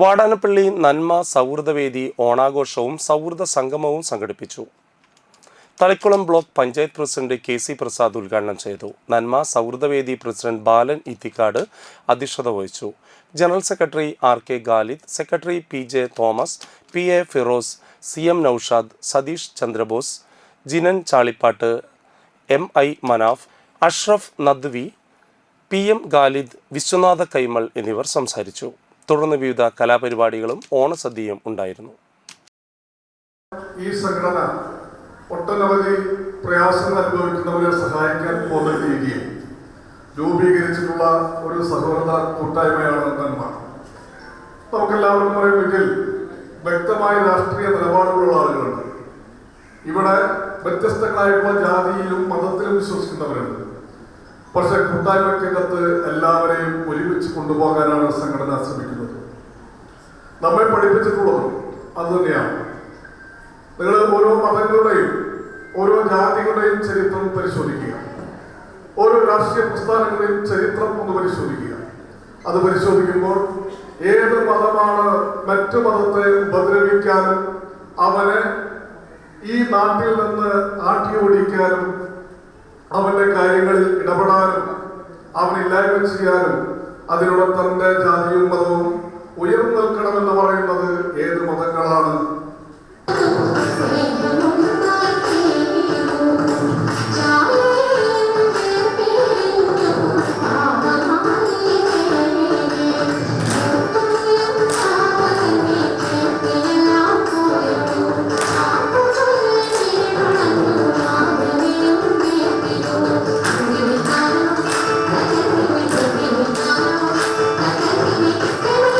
വാടാനപ്പള്ളി നന്മ സൗഹൃദവേദി ഓണാഘോഷവും സൗഹൃദ സംഗമവും സംഘടിപ്പിച്ചു. Thalikulam block panchayat president K C Prasad ഉദ്ഘാടനം ചെയ്തു. നന്മ സൗഹൃദവേദി പ്രസിഡന്റ് ബാലൻ ഇത്തിക്കാട് അധ്യക്ഷത വഹിച്ചു. General secretary R K Khalid secretary P J Thomas P A Firoz C M Noushad Satheesh Chandrabose Jinan Chalippat M I Manaf Ashraf Nadvi P M Khalid Viswanatha Kaimal എന്നിവർ സംസാരിച്ചു. തുടർന്ന് വിവിധ കലാപരിപാടികളും ഓണസദ്യയും ഉണ്ടായിരുന്നു. ഈ സംഘടന ഒട്ടനവധി പ്രയാസങ്ങൾ അനുഭവിക്കുന്നവരെ സഹായിക്കാൻ പോകുന്ന രീതിയിൽ രൂപീകരിച്ചിട്ടുള്ള ഒരു സഹോദര കൂട്ടായ്മയാണ് നന്മ. നമുക്കെല്ലാവർക്കും അറിയുമെങ്കിൽ വ്യക്തമായ രാഷ്ട്രീയ നിലപാടുകളുള്ള ആളുകളുണ്ട്. ഇവിടെ വ്യത്യസ്തങ്ങളായിട്ടുള്ള ജാതിയിലും മതത്തിലും വിശ്വസിക്കുന്നവരുണ്ട്. പക്ഷെ കൂട്ടായ്മക്കകത്ത് എല്ലാവരെയും ഒരുമിച്ച് കൊണ്ടുപോകാനാണ് സംഘടന ശ്രമിക്കുന്നത്. നമ്മെ പഠിപ്പിച്ചിട്ടുള്ളത് അത് തന്നെയാണ്. നിങ്ങൾ ഓരോ മതങ്ങളുടെയും ഓരോ ജാതികളുടെയും ചരിത്രം പരിശോധിക്കുക. ഓരോ രാഷ്ട്രീയ പ്രസ്ഥാനങ്ങളുടെയും ചരിത്രം ഒന്ന് പരിശോധിക്കുക. അത് പരിശോധിക്കുമ്പോൾ ഏത് മതമാണ് മറ്റു മതത്തെ ഉപദ്രവിക്കാനും അവനെ ഈ നാട്ടിൽ നിന്ന് ആട്ടി ഓടിക്കാനും അവന്റെ കാര്യങ്ങളിൽ ഇടപെടാനും അവനില്ലായ്മ ചെയ്യാനും അതിലൂടെ തന്റെ ജാതിയും മതവും